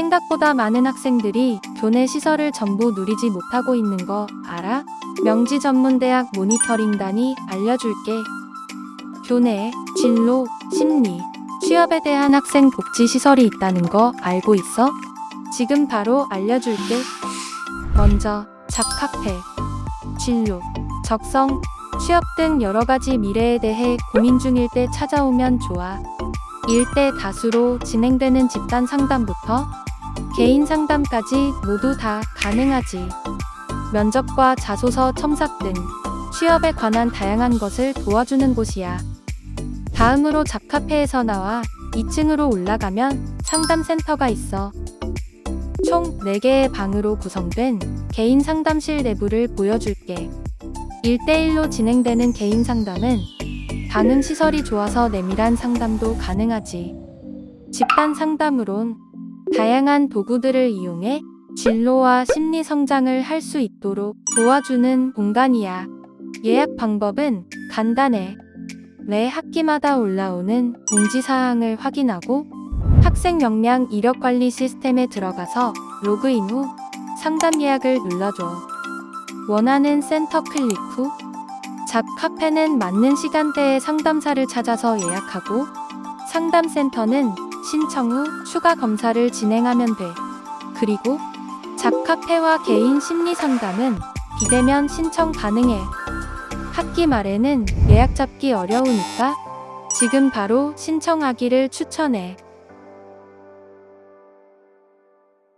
생각보다 많은 학생들이 교내 시설을 전부 누리지 못하고 있는 거 알아? 명지 전문대학 모니터링단이 알려줄게. 교내, 진로, 심리, 취업에 대한 학생 복지 시설이 있다는 거 알고 있어? 지금 바로 알려줄게. 먼저, 잡카페, 진로, 적성, 취업 등 여러 가지 미래에 대해 고민 중일 때 찾아오면 좋아. 일대 다수로 진행되는 집단 상담부터 개인 상담까지 모두 다 가능하지. 면접과 자소서 첨삭 등 취업에 관한 다양한 것을 도와주는 곳이야. 다음으로 잡카페에서 나와 2층으로 올라가면 상담센터가 있어. 총 4개의 방으로 구성된 개인 상담실 내부를 보여줄게. 1대1로 진행되는 개인 상담은 방음 시설이 좋아서 내밀한 상담도 가능하지. 집단 상담으론 다양한 도구들을 이용해 진로와 심리 성장을 할 수 있도록 도와주는 공간이야. 예약 방법은 간단해. 매 학기마다 올라오는 공지사항을 확인하고 학생 역량 이력 관리 시스템에 들어가서 로그인 후 상담 예약을 눌러줘. 원하는 센터 클릭 후 잡 카페는 맞는 시간대에 상담사를 찾아서 예약하고 상담센터는 신청 후 추가 검사를 진행하면 돼. 그리고 잡 카페와 개인 심리 상담은 비대면 신청 가능해. 학기 말에는 예약 잡기 어려우니까 지금 바로 신청하기를 추천해.